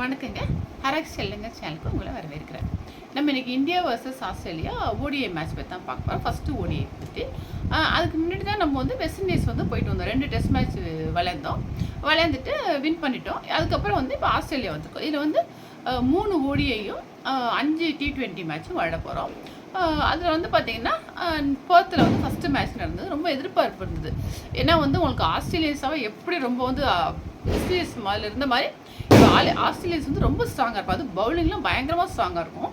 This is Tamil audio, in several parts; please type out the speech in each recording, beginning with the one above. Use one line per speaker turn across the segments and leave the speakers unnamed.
வணக்கங்க. ஹரக் செல்லுங்க சேனலுக்கு உங்களை வரவேற்கிறேன். நம்ம இன்னைக்கு India versus Australia ODI match பற்றி தான் பார்க்க போகிறோம் ஃபஸ்ட்டு ஓடிஐ பற்றி அதுக்கு முன்னாடி தான் நம்ம வந்து வெஸ்ட் இண்டீஸ் வந்து போயிட்டு வந்தோம். ரெண்டு டெஸ்ட் மேட்ச் விளையாண்டோம் விளையாண்டுட்டு வின் பண்ணிட்டோம். அதுக்கப்புறம் வந்து இப்போ ஆஸ்திரேலியா வந்துருக்கோம். இதில் வந்து மூணு ஓடிஐயும் அஞ்சு டி டுவெண்ட்டி மேட்ச்சும் விளையாட போகிறோம் அதில் வந்து பார்த்தீங்கன்னா பேர்த்தில் வந்து ஃபஸ்ட்டு மேட்ச் நடந்தது. ரொம்ப எதிர்பார்ப்பு இருந்தது. ஏன்னா வந்து உங்களுக்கு ஆஸ்திரேலியஸாக எப்படி ரொம்ப வந்து வெஸ்ட் மாதிரி இருந்த மாதிரி ஆல் ஆஸ்திரேலியன்ஸ் வந்து ரொம்ப ஸ்ட்ராங்காக இருக்கும். அது பவுலிங்லாம் பயங்கரமாக ஸ்ட்ராங்காக இருக்கும்.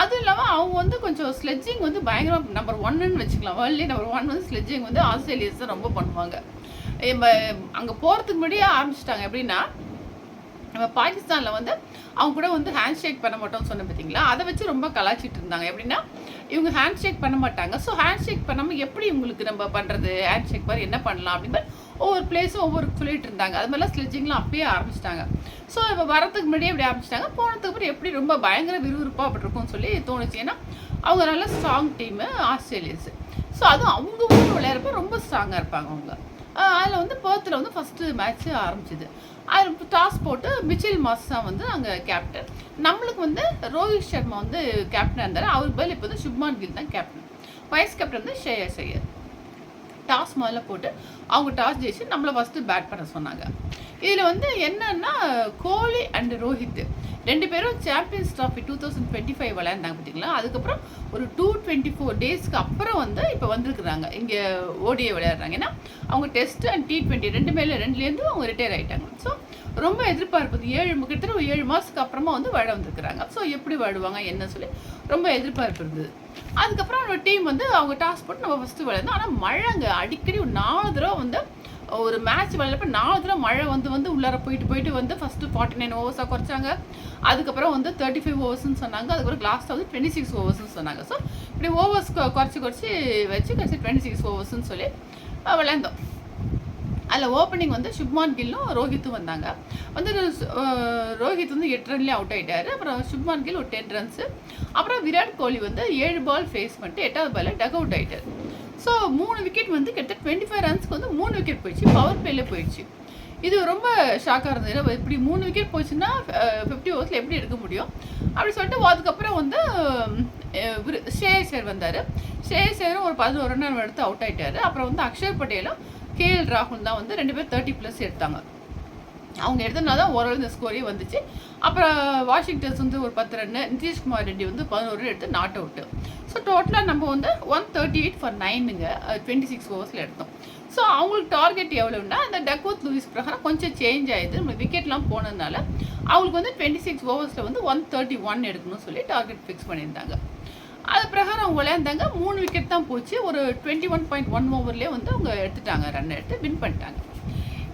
அதுவும் இல்லாமல் அவங்க வந்து கொஞ்சம் ஸ்லெட்ஜிங் வந்து பயங்கரமாக நம்பர் ஒன்னுன்னு வச்சுக்கலாம். வேர்ல்ட்லேயே நம்பர் ஒன் வந்து ஸ்லெட்ஜிங் வந்து ஆஸ்திரேலியன்ஸ் தான் ரொம்ப பண்ணுவாங்க. நம்ம அங்கே போகிறதுக்கு முன்னாடியே ஆரம்பிச்சிட்டாங்க. எப்படின்னா நம்ம பாகிஸ்தானில் வந்து அவங்க கூட வந்து ஹேண்ட் ஷேக் பண்ண மாட்டோம்னு சொன்ன பார்த்தீங்களா அதை வச்சு ரொம்ப கலாச்சிட்டு இருந்தாங்க. எப்படின்னா இவங்க ஹேண்ட் ஷேக் பண்ண மாட்டாங்க. ஸோ ஹேண்ட் ஷேக் பண்ணாமல் எப்படி உங்களுக்கு நம்ம பண்ணுறது ஹேண்ட் ஷேக் மாதிரி என்ன பண்ணலாம் அப்படின்னு ஒவ்வொரு பிளேஸும் ஒவ்வொரு சொல்லிட்டு இருந்தாங்க. அது மாதிரிலாம் ஸ்லெட்ஜிங்லாம் அப்பயே ஆரம்பிச்சிட்டாங்க. ஸோ இப்போ வரதுக்கு முன்னாடியே இப்படி ஆரம்பிச்சிட்டாங்க. போனதுக்கு அப்புறம் எப்படி ரொம்ப பயங்கர விறுவிறுப்பாக அப்படி இருக்கும்னு சொல்லி தோணுச்சு. ஏன்னா அவங்க நல்ல ஸ்ட்ராங் டீமு ஆஸ்திரேலியன்ஸு. ஸோ அதுவும் அவங்க ஊரில் விளையாடுறப்ப ரொம்ப ஸ்ட்ராங்காக இருப்பாங்க அவங்க. அதில் வந்து பேர்த்தில் வந்து ஃபஸ்ட்டு மேட்ச்சு ஆரம்பிச்சிது. அதில் டாஸ் போட்டு மிச்சில் மாஸ் தான் வந்து அங்கே கேப்டன் நம்மளுக்கு வந்து ரோஹித் சர்மா வந்து கேப்டனாக இருந்தார். அவருக்கு பதில் இப்போ வந்து சுப்மான் கில் தான் கேப்டன் வைஸ் கேப்டன் வந்து ஷேயர் செய்யர் டாஸ் முதல்ல போட்டு அவங்க டாஸ் ஜெயிச்சு நம்மளை ஃபஸ்ட்டு பேட் பண்ண சொன்னாங்க. இதில் வந்து என்னன்னா கோலி அண்ட் ரோஹித். ரெண்டு பேரும் champions trophy two thousand twenty five விளையாண்டாங்க பார்த்தீங்களா அதுக்கப்புறம் ஒரு டூ டுவெண்ட்டி ஃபோர் டேஸ்க்கு அப்புறம் வந்து இப்போ வந்திருக்குறாங்க. இங்கே ஓடியை விளையாடுறாங்க. ஏன்னா அவங்க டெஸ்ட் அண்ட் டி டுவெண்ட்டி ரெண்டுமே இல்லை ரெண்டுலேருந்து அவங்க ரிட்டையர் ஆகிட்டாங்க ஸோ ரொம்ப எதிர்பார்ப்பு. ஏழு கிட்டத்தட்ட ஒரு ஏழு மாதத்துக்கு அப்புறமா வந்து விளையாட வந்திருக்கிறாங்க. ஸோ எப்படி விளையாடுவாங்க என்ன சொல்லி ரொம்ப எதிர்பார்ப்பு இருந்தது. அதுக்கப்புறம் நம்ம டீம் வந்து அவங்க டாஸ் போட்டு நம்ம ஃபஸ்ட்டு விளையாடணும் ஆனால் மழைங்க. அடிக்கடி ஒரு நாலு தடவை வந்து ஒரு மேட்ச் விளையாடப்ப நாலு தடவை மழை வந்து வந்து உள்ளார போயிட்டு போயிட்டு வந்து ஃபஸ்ட்டு ஃபார்ட்டி நைன் ஓவர்ஸாக குறைச்சாங்க. அதுக்கப்புறம் வந்து தேர்ட்டி ஃபைவ் ஓவர்ஸ்னு சொன்னாங்க. அதுக்கப்புறம் லாஸ்ட்டாக வந்து டுவெண்ட்டி சிக்ஸ் ஓவர்ஸ்னு சொன்னாங்க. ஸோ இப்படி ஓவர்ஸ் குறைச்சி குறைச்சி வச்சு கடைசி டுவெண்ட்டி சிக்ஸ் ஓவர்ஸ்னு சொல்லி விளையாண்டோம். அதில் ஓப்பனிங் வந்து சுப்மான் கில்லும் ரோஹித்தும் வந்தாங்க. வந்து ரோஹித் வந்து எட்டு ரன்லேயே அவுட் ஆயிட்டாரு. அப்புறம் சுப்மான் கில் ஒரு டென் ரன்ஸு அப்புறம் விராட் கோலி வந்து ஏழு பால் ஃபேஸ் பண்ணிட்டு எட்டாவது பாலில் டக் அவுட் ஆகிட்டார் ஸோ மூணு விக்கெட் வந்து கிட்ட டுவெண்ட்டி ஃபைவ் ரன்ஸ்க்கு வந்து மூணு விக்கெட் போயிடுச்சு. பவர் பிளேல போயிடுச்சு. இது ரொம்ப ஷாக்காக இருந்தது. இப்படி மூணு விக்கெட் போச்சுன்னா ஃபிஃப்டி ஓவர்ஸில் எப்படி எடுக்க முடியும்? அப்படி சொல்லிட்டு அதுக்கப்புறம் வந்து ஷேயர் வந்தார். ஷேயர் ஒரு பதினோரு ரன் எடுத்து அவுட் ஆகிட்டார் அப்புறம் வந்து அக்ஷய் பட்டேலும் கே எல் ராகுல் தான் வந்து ரெண்டு பேரும் தேர்ட்டி ப்ளஸ் எடுத்தாங்க. அவங்க எடுத்தனால தான் ஓரளவு இந்த ஸ்கோரே வந்துச்சு. அப்புறம் வாஷிங்டன்ஸ் வந்து ஒரு பத்து ரன்னு நிதிஷ்குமார் ரெட்டி வந்து பதினோரு எடுத்து நாட் அவுட்டு ஸோ டோட்டலாக நம்ம வந்து ஒன் தேர்ட்டி எயிட் ஃபார் நைனுங்க டுவெண்ட்டி சிக்ஸ் ஓவர்ஸில் எடுத்தோம். ஸோ அவங்களுக்கு டார்கெட் எவ்வளோன்னா அந்த டக்வத் லூயிஸ் பிரகாரம் கொஞ்சம் சேஞ்ச் ஆகிடுது நம்ம விக்கெட்லாம் போனதுனால அவங்களுக்கு வந்து டுவெண்ட்டி சிக்ஸ் ஓவர்ஸில் வந்து ஒன் தேர்ட்டி ஒன் எடுக்கணும்னு சொல்லி டார்கெட் ஃபிக்ஸ் பண்ணியிருந்தாங்க. அது பிரகாரம் அவங்க விளையாண்டாங்க. மூணு விக்கெட் தான் போச்சு. ஒரு டுவெண்ட்டி ஒன் பாயிண்ட் ஒன் ஓவர்லேயே வந்து அவங்க எடுத்துட்டாங்க. ரன் எடுத்து வின் பண்ணிட்டாங்க.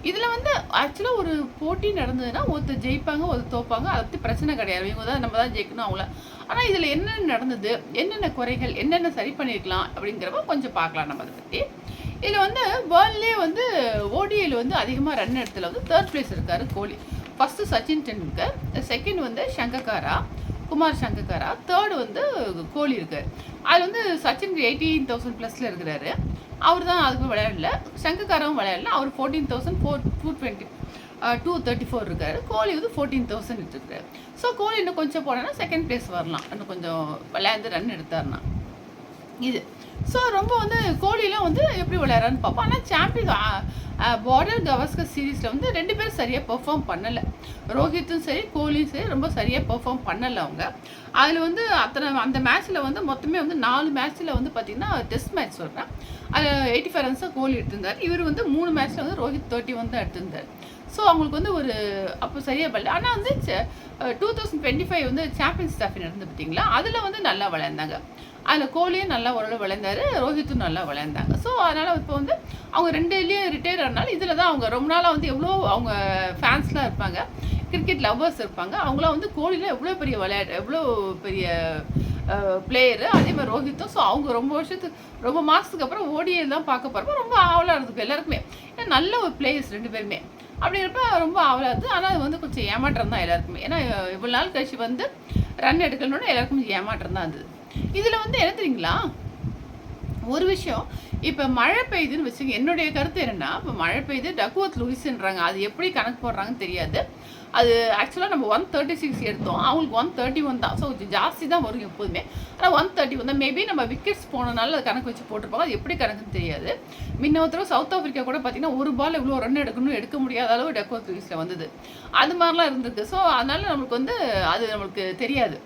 இதில் வந்து ஆக்சுவலாக ஒரு போட்டி நடந்ததுன்னா ஒருத்தர் ஜெயிப்பாங்க ஒருத்தர் தோப்பாங்க. அதை பற்றி பிரச்சனை கிடையாது. இவங்க தான் நம்ம தான் ஜெயிக்கணும் அவங்கள ஆனால் இதில் என்னென்ன நடந்தது? என்னென்ன குறைகள்? என்னென்ன சரி பண்ணியிருக்கலாம் அப்படிங்கிறப்ப கொஞ்சம் பார்க்கலாம் நம்ம அதை பற்றி இதில் வந்து வேர்ல்ட்லேயே வந்து ஓடிஐயில் வந்து அதிகமாக ரன் இடத்துல வந்து தேர்ட் பிளேஸ் இருக்கார் கோலி. ஃபஸ்ட்டு சச்சின் டெண்டுல்கர் செகண்ட் வந்து சங்கக்காரா குமார் சங்கக்காரா தேர்டு வந்து கோலி இருக்கார். அதில் வந்து சச்சின் எயிட்டீன் தௌசண்ட் ப்ளஸில் இருக்கிறாரு. அவர் தான் அதுக்கு விளையாடல. சங்கக்காரவும் விளையாடல. அவர் fourteen thousand four two twenty two thirty four இருக்காரு. கோலி வந்து ஃபோர்டீன் தௌசண்ட் எடுத்துருக்காரு. ஸோ கோலி இன்னும் கொஞ்சம் போனோன்னா செகண்ட் பிளேஸ் வரலாம். இன்னும் கொஞ்சம் விளையாண்டு ரன் எடுத்தாருன்னா. இது. ஸோ ரொம்ப வந்து கோலிலாம் வந்து எப்படி விளையாடுறான்னு பார்ப்போம். ஆனால் சாம்பியன் பார்டர் கவாஸ்கர் சீரீஸில் வந்து ரெண்டு பேரும் சரியாக பெர்ஃபார்ம் பண்ணலை. ரோஹித்தும் சரி கோலியும் சரி ரொம்ப சரியாக பெர்ஃபார்ம் பண்ணலை அவங்க. அதில் வந்து அத்தனை அந்த மேட்ச்சில் வந்து மொத்தமே வந்து நாலு மேட்ச்சில் வந்து பார்த்திங்கன்னா டெஸ்ட் மேட்ச் சொல்கிறேன் அதில் எயிட்டி ஃபைவ் ரன்ஸாக கோலி எடுத்திருந்தார். இவர் வந்து மூணு மேட்ச்சில் வந்து ரோஹித் தேர்ட்டி ஒன் தான் எடுத்திருந்தார். ஸோ அவங்களுக்கு வந்து ஒரு அப்போ சரியாக பண்ணல ஆனால் வந்து டூ தௌசண்ட் டுவெண்ட்டி ஃபைவ் வந்து சாம்பியன்ஸ் ட்ராஃபி நடந்து பார்த்தீங்களா அதில் வந்து நல்லா விளையாண்டாங்க அதில் கோலியும் நல்லா ஓரளவு விளையாண்டாரு ரோஹித்தும் நல்லா விளையாண்டாங்க ஸோ அதனால் இப்போ வந்து அவங்க ரெண்டு இதுலேயும் ரிட்டையர் ஆனாலும் இதில் தான் அவங்க ரொம்ப நாளாக வந்து எவ்வளோ அவங்க ஃபேன்ஸ்லாம் இருப்பாங்க கிரிக்கெட் லவ்வர்ஸ் இருப்பாங்க. அவங்களாம் வந்து கோலியில் எவ்வளோ பெரிய விளையாட்டு எவ்வளோ பெரிய பிளேயரு அதே மாதிரி ரோஹித்தும். ஸோ அவங்க ரொம்ப வருஷத்துக்கு ரொம்ப மாதத்துக்கு அப்புறம் ஓடிஐ தான் பார்க்க போகிறப்ப ரொம்ப ஆவலாக இருந்துக்கும் எல்லாருக்குமே. ஏன்னா நல்ல ஒரு பிளேயர்ஸ் ரெண்டு பேருமே. அப்படிங்கிறப்ப ரொம்ப ஆவலாக இருக்குது ஆனால் அது வந்து கொஞ்சம் ஏமாற்றம் தான் எல்லாருக்குமே. ஏன்னா இவ்வளோ நாள் கழிச்சு வந்து ரன் எடுக்கணும்னு எல்லாருக்கும் கொஞ்சம் ஏமாற்றம் தான் அது. இதில் வந்து என்ன தெரியுங்களா? ஒரு விஷயம் இப்போ மழை பெய்யுதுன்னு வச்சுங்க என்னுடைய கருத்து என்னன்னா இப்போ மழை பெய்யுது டக்வர்த் லூயிஸ்ன்றாங்க. அது எப்படி கணக்கு போடுறாங்கன்னு தெரியாது. அது ஆக்சுவலாக நம்ம ஒன் தேர்ட்டி சிக்ஸ் எடுத்தோம். அவங்களுக்கு ஒன் தேர்ட்டி ஒன் தான். ஸோ கொஞ்சம் ஜாஸ்தி தான் வரும் எப்போதுமே. ஆனால் ஒன் தேர்ட்டி ஒன் தான். மேபி நம்ம விக்கெட்ஸ் போனனால அது கணக்கு வச்சு போட்டிருப்பாங்க. அது எப்படி கணக்குன்னு தெரியாது. முன்ன ஒருத்தர் சவுத் ஆஃப்ரிக்கா கூட பார்த்தீங்கன்னா ஒரு பால் இவ்வளோ ரன் எடுக்கணும் எடுக்க முடியாத அளவு டக்குவத் லூயிஸில் வந்தது. அது மாதிரிலாம் இருந்திருக்கு. ஸோ அதனால நம்மளுக்கு வந்து அது நம்மளுக்கு தெரியாது.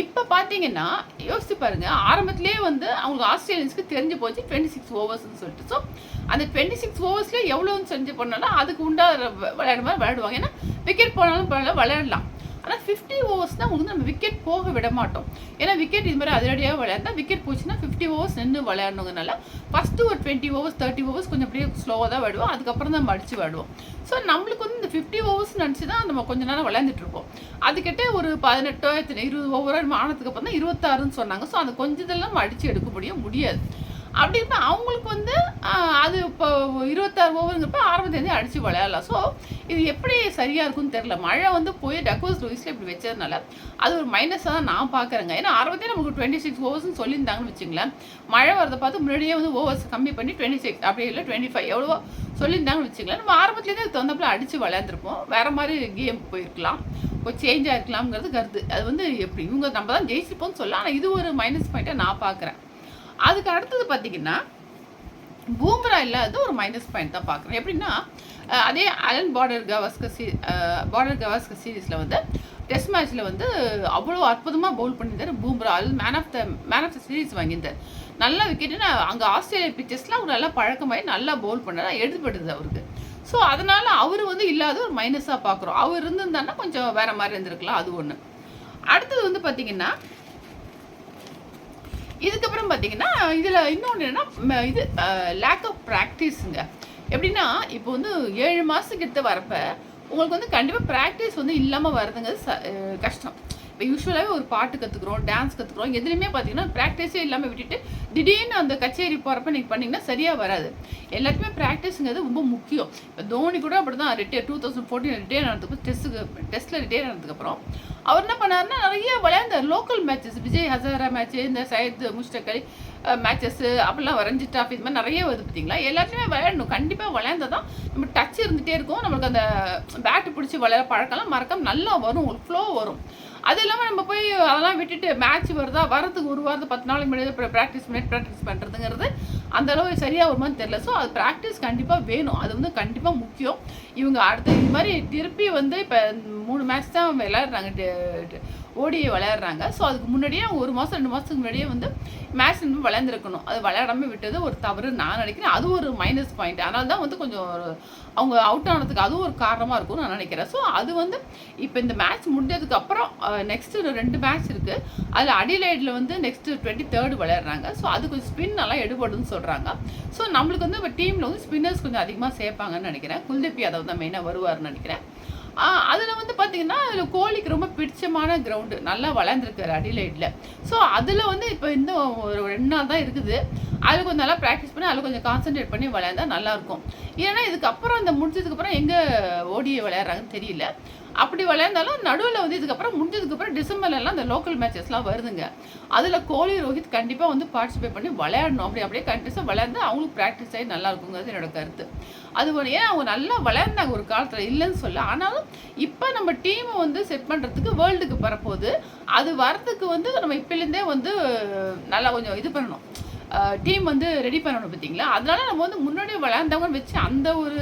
இப்போ பார்த்தீங்கன்னா யோசிச்சு பாருங்க. ஆரம்பத்திலே வந்து அவங்களுக்கு ஆஸ்திரேலியன்ஸ்க்கு தெரிஞ்சு போச்சு டுவெண்ட்டி சிக்ஸ் ஓவர்ஸ்னு சொல்லிட்டு. ஸோ அந்த டுவெண்ட்டி சிக்ஸ் ஓவர்ஸில் எவ்வளோன்னு செஞ்சு பண்ணாலும் அதுக்கு உண்டா விளையாடுற மாதிரி விளையாடுவாங்க. ஏன்னா விக்கெட் போனாலும் போனாலும் விளையாடலாம். ஆனால் ஃபிஃப்டி ஓவர்ஸ் தான் உங்களுக்கு நம்ம விக்கெட் போக விட மாட்டோம் ஏன்னா விக்கெட் இது மாதிரி அதிரடியாக விளையாண்டா விக்கெட் போச்சுன்னா ஃபிஃப்டி ஓவர்ஸ் நின்று விளையாடணுங்கனால ஃபஸ்ட்டு ஒரு டுவெண்ட்டி ஓவர்ஸ் தேர்ட்டி ஓவர்ஸ் கொஞ்சம் அப்படியே ஸ்லோவாக தான் விடுவோம். அதுக்கப்புறம் தான் மடித்து விடுவோம் ஸோ நம்மளுக்கு வந்து இந்த ஃபிஃப்டி ஓவர்ஸ் நினச்சி தான் நம்ம கொஞ்ச நேரம் விளையாண்டுட்டு இருப்போம். அதுக்கிட்ட ஒரு பதினெட்டோ எத்தனை இருபது ஓவரோ ஆனதுக்கு அப்புறம் தான் இருபத்தாறுன்னு சொன்னாங்க. ஸோ அந்த கொஞ்சம் இதெல்லாம் அடித்து எடுக்க முடியும் முடியாது. அப்படி இருப்ப அவங்களுக்கு வந்து அது இப்போ இருபத்தாறு ஓவருங்கிறப்ப ஆரம்பத்துலேருந்தே அடித்து விளையாடலாம். ஸோ இது எப்படி சரியாக இருக்கும்னு தெரில மழை வந்து போய் டக்வர்ஸ் லூயிஸில் இப்படி வச்சதுனால அது ஒரு மைனஸாக தான் நான் பார்க்குறேங்க. ஏன்னா ஆரம்பத்தே நமக்கு டுவெண்ட்டி சிக்ஸ் ஓவர்ஸ்னு சொல்லியிருந்தாங்கன்னு வச்சுங்களேன் மழை வரதை பார்த்து முன்னாடியே வந்து ஓவர்ஸ் கம்மி பண்ணி டுவெண்ட்டி சிக்ஸ் அப்படி இல்லை டுவெண்ட்டி ஃபைவ் எவ்வளோ சொல்லியிருந்தாங்கன்னு வச்சுங்களேன் நம்ம ஆரம்பத்துலேருந்தே அது தகுந்தப்பில் அடித்து விளையாண்டுருப்போம். வேறு மாதிரி கேம் போயிருக்கலாம். கொஞ்சம் சேஞ்ச் ஆகிருக்கலாம்ங்கிறது கருத்து. அது வந்து எப்படி? இவங்க நம்ம தான் ஜெயிச்சிருப்போம்னு சொல்லலாம். ஆனால் இது ஒரு மைனஸ் பாயிண்ட்டாக நான் பார்க்குறேன். அதுக்கு அடுத்தது பார்த்தீங்கன்னா பூம்ரா இல்லாத ஒரு மைனஸ் பாயிண்ட் தான் பார்க்குறேன் எப்படின்னா அதே அலன் பார்டர் கவாஸ்கர் சீ பார்டர் கவாஸ்கர் சீரீஸில் வந்து டெஸ்ட் மேட்ச்சில் வந்து அவ்வளோ அற்புதமாக பவுல் பண்ணியிருந்தார் பூம்ரா அது man of the man of the series வாங்கியிருந்தார். நல்லா விக்கெட்டுன்னு அங்கே ஆஸ்திரேலியா பிச்சர்ஸ்லாம் அவர் நல்லா பழக்கமாகி நல்லா பவுல் பண்ணார் எடுத்துப்பட்டது அவருக்கு. ஸோ அதனால் அவர் வந்து இல்லாத ஒரு மைனஸாக பார்க்குறோம் அவர் இருந்திருந்தாருன்னா கொஞ்சம் வேறு மாதிரி இருந்திருக்கலாம் அது ஒன்று அடுத்தது வந்து பார்த்திங்கன்னா இதுக்கப்புறம் பார்த்தீங்கன்னா இதில் இன்னொன்று என்னென்னா இது லேக் ஆஃப் ப்ராக்டிஸுங்க எப்படின்னா இப்போ வந்து ஏழு மாதத்துக்கு எடுத்து வரப்போ உங்களுக்கு வந்து கண்டிப்பாக ப்ராக்டிஸ் வந்து இல்லாமல் வர்றதுங்கிறது ச கஷ்டம். இப்போ யூஸ்வலாகவே ஒரு பாட்டு கற்றுக்குறோம் டான்ஸ் கற்றுக்குறோம் எதுலையுமே பார்த்தீங்கன்னா ப்ராக்டிஸே இல்லாமல் விட்டுட்டு திடீர்னு அந்த கச்சேரி போகிறப்ப நீங்கள் பண்ணிங்கன்னா சரியாக வராது. எல்லாத்துக்குமே ப்ராக்டிஸுங்கிறது ரொம்ப முக்கியம். இப்போ தோனி கூட அப்படி தான் retire two thousand fourteen retire ஆனதுக்கு டெஸ்ட்டுக்கு டெஸ்ட்டில் ரிட்டையர் ஆனதுக்கப்புறம் அவர் என்ன பண்ணாருன்னா நிறைய விளையாண்டார் local matches Vijay Hazare match இந்த சையத் முஸ்டக் அலி மேட்சஸ் அப்படிலாம் வரைஞ்சி டாப் இது மாதிரி நிறைய வருது பார்த்தீங்களா? எல்லாத்தையுமே விளையாடணும். கண்டிப்பாக விளையாண்டா தான் நம்ம டச் இருந்துகிட்டே இருக்கும். நம்மளுக்கு அந்த பேட்டு பிடிச்சி விளையாட பழக்கம்லாம் மறக்காம நல்லா வரும். உங்களுக்கு ஃப்ளோ வரும். அது இல்லாமல் நம்ம போய் அதெல்லாம் விட்டுட்டு மேட்ச் வருதா? வரதுக்கு ஒரு வாரத்துக்கு பத்து நாளைக்கு முன்னாடி ப்ராக்டிஸ் பண்ணி ப்ராக்டிஸ் பண்ணுறதுங்கிறது அந்த அளவு சரியாக வருமான்னு தெரில ஸோ அது ப்ராக்டிஸ் கண்டிப்பாக வேணும். அது வந்து கண்டிப்பாக முக்கியம். இவங்க அடுத்து இது மாதிரி திருப்பி வந்து இப்போ மூணு மேட்ச் தான் விளையாடுறாங்க. ஓடி விளையாடுறாங்க. ஸோ அதுக்கு முன்னாடியே அவங்க ஒரு மாதம் ரெண்டு மாதத்துக்கு முன்னாடியே வந்து மேட்ச் இன்னும் விளையாண்டுருக்கணும். அது விளையாடாம விட்டது ஒரு தவறு நான் நினைக்கிறேன். அது ஒரு மைனஸ் பாயிண்ட் அதனால தான் வந்து கொஞ்சம் அவங்க அவுட் ஆனதுக்கு அதுவும் ஒரு காரணமாக இருக்கும்னு நான் நினைக்கிறேன். ஸோ அது வந்து இப்போ இந்த மேட்ச் முடிஞ்சதுக்கு அப்புறம் நெக்ஸ்ட்டு ரெண்டு மேட்ச் இருக்குது அதில் அடிலைடில் வந்து நெக்ஸ்ட்டு டுவெண்ட்டி தேர்டு விளையாடுறாங்க. ஸோ அது கொஞ்சம் ஸ்பின் நல்லா எடுபடுன்னு சொல்கிறாங்க ஸோ நம்மளுக்கு வந்து இப்போ டீமில் வந்து ஸ்பின்னர்ஸ் கொஞ்சம் அதிகமாக சேர்ப்பாங்கன்னு நினைக்கிறேன். குல்தீப் யாதவ் தான் மெயினாக வருவார்னு நினைக்கிறேன். அதில் வந்து பார்த்தீங்கன்னா அதில் கோலிக்கு ரொம்ப பிடிச்சமான கிரவுண்டு நல்லா வளர்ந்துருக்காரு அடிலைட்டில் ஸோ அதில் வந்து இப்போ இன்னும் ஒரு ரெண்டு நாள் தான் இருக்குது. அது கொஞ்சம் நல்லா ப்ராக்டிஸ் பண்ணி அதில் கொஞ்சம் கான்சென்ட்ரேட் பண்ணி விளையாண்டா நல்லாயிருக்கும். ஏன்னா இதுக்கப்புறம் இந்த முடிஞ்சதுக்கப்புறம் எங்கே ஓடி விளையாடுறாங்கன்னு தெரியல. அப்படி விளையாண்டாலும் நடுவில் வந்து இதுக்கப்புறம் முடிஞ்சதுக்கப்புறம் டிசம்பர்லலாம் இந்த லோக்கல் மேட்சஸ்லாம் வருதுங்க. அதில் கோலி ரோஹித் கண்டிப்பாக வந்து பார்ட்டிசிபேட் பண்ணி விளையாடணும். அப்படி அப்படியே கண்டிப்பாக விளையாண்டு அவங்களுக்கு ப்ராக்டிஸ் ஆகி நல்லா இருக்குங்கிறது என்னோட கருத்து. அது ஒரு ஏன் அவங்க நல்லா விளையாண்டாங்க ஒரு காலத்தில் இல்லைன்னு சொல்ல. ஆனாலும் இப்போ நம்ம டீமை வந்து செட் பண்ணுறதுக்கு வேர்ல்டுக்கு வரப்போகுது. அது வரதுக்கு வந்து நம்ம இப்போலேருந்தே வந்து நல்லா கொஞ்சம் இது பண்ணணும். டீம் வந்து ரெடி பண்ணணும் பார்த்தீங்களா? அதனால நம்ம வந்து முன்னாடி விளையாண்டவங்க வச்சு அந்த ஒரு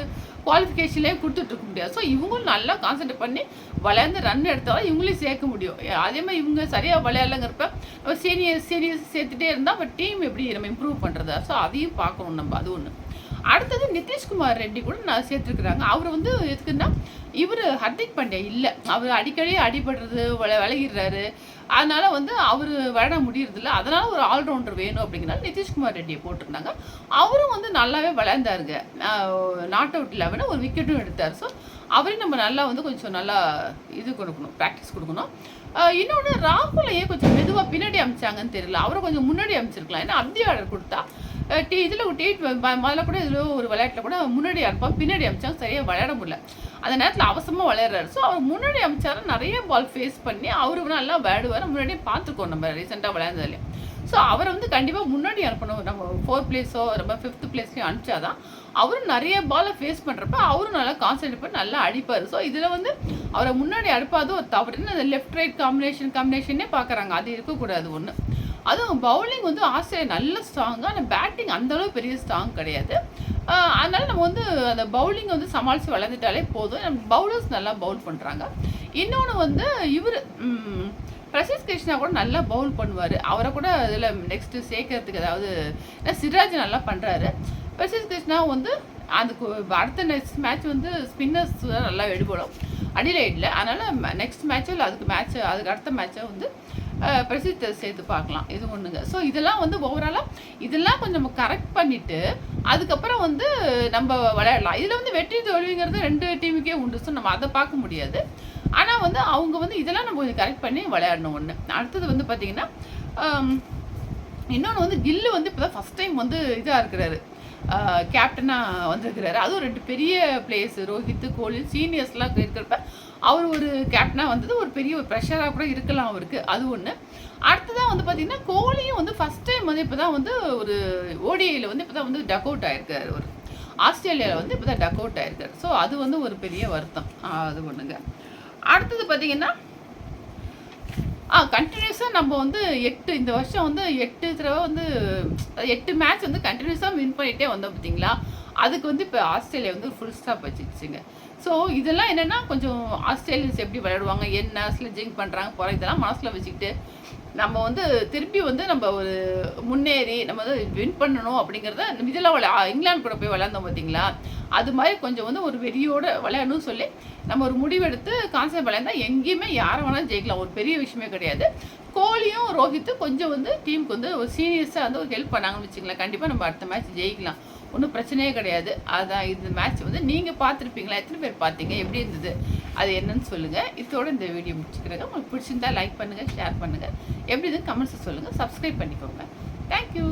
குவாலிஃபிகேஷன்லேயே கொடுத்துட்டு இருக்க முடியாது. ஸோ இவங்களும் நல்லா கான்சென்ட்ரேட் பண்ணி விளையாண்டு ரன் எடுத்தாலும் இவங்களையும் சேர்க்க முடியும். அதே மாதிரி இவங்க சரியாக விளையாடலங்கிறப்ப நம்ம சீனியர் சீனியர்ஸ் சேர்த்துட்டே இருந்தால் அப்போ டீம் எப்படி நம்ம இம்ப்ரூவ் பண்ணுறது ஸோ அதையும் பார்க்கணும் நம்ம அது ஒன்று அடுத்தது நிதிஷ்குமார் ரெட்டி கூட நான் சேர்த்துருக்குறாங்க. அவர் வந்து எதுக்குன்னா இவர் ஹர்திக் பாண்டியா இல்லை. அவர் அடிக்கடி அடிபடுறது விலகிடுறாரு. அதனால் வந்து அவர் விளையாட முடியறதில்ல. அதனால் ஒரு ஆல்ரவுண்டர் வேணும் அப்படிங்கிறனால நிதிஷ்குமார் ரெட்டியை போட்டிருந்தாங்க. அவரும் வந்து நல்லாவே விளையாண்டாருங்க. நாட் அவுட் இல்லாமல் ஒரு விக்கெட்டும் எடுத்தார். ஸோ அவரையும் நம்ம நல்லா வந்து கொஞ்சம் நல்லா இது கொடுக்கணும் ப்ராக்டிஸ் கொடுக்கணும். இன்னொன்று ராகுலையே கொஞ்சம் மெதுவாக பின்னாடி அமைச்சாங்கன்னு தெரியல. அவரை கொஞ்சம் முன்னாடி அமைச்சிருக்கலாம். ஏன்னா அப்தி ஆர்டர் கொடுத்தா டீ இதில் டி முதல்ல கூட இதில் ஒரு விளையாட்டில் கூட முன்னாடி அனுப்பாம பின்னாடி அமிச்சாங்க சரியாக விளையாட முடியல. அந்த நேரத்தில் அவசரமாக விளையாடுறாரு. ஸோ அவர் முன்னாடி அமைச்சாரு நிறைய பால் ஃபேஸ் பண்ணி அவரு நல்லா விளையாடுவார். முன்னாடியே பார்த்துருக்கோம் நம்ம ரீசெண்டாக விளையாண்டதுலேயே. ஸோ அவரை வந்து கண்டிப்பாக முன்னாடி அனுப்பணும். நம்ம ஃபோர் பிளேஸோ நம்ம ஃபிஃப்த் பிளேஸ்லையும் அனுப்பிச்சாதான் அவரும் நிறைய பாலை ஃபேஸ் பண்ணுறப்ப அவரும் நல்லா கான்சன்ட்ரேட் பண்ணி நல்லா அடிப்பார். ஸோ இதில் வந்து அவரை முன்னாடி அனுப்பாத ஒரு தவறுன்னு அந்த லெஃப்ட் ரைட் காம்பினேஷன் காம்பினேஷனே பார்க்குறாங்க அது இருக்கக்கூடாது ஒன்று அதுவும் பவுலிங் வந்து ஆஸ்திரேலியா நல்ல ஸ்ட்ராங்காக ஆனால் பேட்டிங் அந்தளவு பெரிய ஸ்ட்ராங் கிடையாது. அதனால் நம்ம வந்து அந்த பவுலிங் வந்து சமாளித்து வளர்ந்துட்டாலே போதும். நம்ம பவுலர்ஸ் நல்லா பவுல் பண்ணுறாங்க இன்னொன்று வந்து இவர் பிரசித் கிருஷ்ணா கூட நல்லா பவுல் பண்ணுவார். அவரை கூட இதில் நெக்ஸ்ட்டு சேர்க்கறதுக்கு அதாவது சிராஜ் நல்லா பண்ணுறாரு பிரசித் கிருஷ்ணா வந்து அதுக்கு அடுத்த நெக்ஸ்ட் மேட்ச் வந்து ஸ்பின்னர்ஸ் தான் நல்லா எடுபடும். அடிலைட்டில் அதனால் நெக்ஸ்ட் மேட்சோ இல்லை அதுக்கு மேட்ச் அதுக்கு அடுத்த மேட்சை வந்து பிரசித்தை சேர்த்து பார்க்கலாம். இது ஒன்றுங்க ஸோ இதெல்லாம் வந்து ஓவராலாக இதெல்லாம் கொஞ்சம் நம்ம கரெக்ட் பண்ணிவிட்டு அதுக்கப்புறம் வந்து நம்ம விளையாடலாம். இதில் வந்து வெற்றி தோல்விங்கிறது ரெண்டு டீமுக்கே உண்டு. ஸோ நம்ம அதை பார்க்க முடியாது. ஆனால் வந்து அவங்க வந்து இதெல்லாம் நம்ம கொஞ்சம் கரெக்ட் பண்ணி விளையாடணும் ஒன்று அடுத்தது வந்து பார்த்திங்கன்னா இன்னொன்று வந்து கில்லு வந்து இப்போ தான் ஃபஸ்ட் டைம் வந்து இதாக இருக்கிறாரு. கேப்டனாக வந்திருக்கிறாரு. அதுவும் ரெண்டு பெரிய பிளேயர்ஸ் ரோஹித் கோலி சீனியர்ஸ்லாம் இருக்கிறப்ப அவர் ஒரு கேப்டனாக வந்தது ஒரு பெரிய ஒரு ப்ரெஷராக கூட இருக்கலாம் அவருக்கு. அது ஒன்று அடுத்ததாக வந்து பார்த்திங்கன்னா கோலியும் வந்து ஃபஸ்ட் டைம் வந்து இப்போ தான் வந்து ஒரு ஓடிஐயில் வந்து இப்போ தான் வந்து டக் அவுட் ஆயிருக்காரு ஒரு ஆஸ்திரேலியாவில் வந்து இப்போ தான் டக் அவுட் ஆயிருக்காரு. ஸோ அது வந்து ஒரு பெரிய வருத்தம். அது ஒன்றுங்க அடுத்தது பார்த்திங்கன்னா ஆ கண்டினியூஸாக நம்ம வந்து எட்டு இந்த வருஷம் வந்து எட்டு தடவை வந்து எட்டு மேட்ச் வந்து கண்டினியூஸாக வின் பண்ணிகிட்டே வந்தோம் பார்த்தீங்களா அதுக்கு வந்து இப்போ ஆஸ்திரேலியா வந்து ஃபுல் ஸ்டாப் வச்சுச்சுங்க ஸோ இதெல்லாம் என்னென்னா கொஞ்சம் ஆஸ்திரேலியன்ஸ் எப்படி விளையாடுவாங்க என்ன ஸ்லெஜிங் பண்ணுறாங்க போகிற இதெல்லாம் மனசில் வச்சுக்கிட்டு நம்ம வந்து திருப்பி வந்து நம்ம ஒரு முன்னேறி நம்ம வந்து வின் பண்ணணும் அப்படிங்கிறத இதெல்லாம் விளையா இங்கிலாந்து கூட போய் விளையாண்டோம் பார்த்தீங்களா அது மாதிரி கொஞ்சம் வந்து ஒரு வெறியோடு விளையாடணும்னு சொல்லி நம்ம ஒரு முடிவெடுத்து கான்செப்ட் விளையாண்டா எங்கேயுமே யாரை வேணாலும் ஜெயிக்கலாம் ஒரு பெரிய விஷயமே கிடையாது. கோலியும் ரோஹித்தும் கொஞ்சம் வந்து டீமுக்கு வந்து ஒரு சீனியர்ஸாக வந்து ஒரு ஹெல்ப் பண்ணாங்கன்னு வச்சுக்கலாம் கண்டிப்பாக நம்ம அடுத்த மேட்ச் ஜெயிக்கலாம். ஒன்றும் பிரச்சனையே கிடையாது. அதான் இந்த மேட்ச் வந்து நீங்கள் பார்த்துருப்பீங்களா? எத்தனை பேர் பார்த்தீங்க? எப்படி இருந்தது? அது என்னன்னு சொல்லுங்கள் இதோட இந்த வீடியோ முடிச்சுக்கிறேங்க. உங்களுக்கு பிடிச்சிருந்தா லைக் பண்ணுங்கள் ஷேர் பண்ணுங்கள் எப்படி இருந்தது? கமெண்ட்ஸை சொல்லுங்கள் சப்ஸ்கிரைப் பண்ணிக்கோங்க. தேங்க்யூ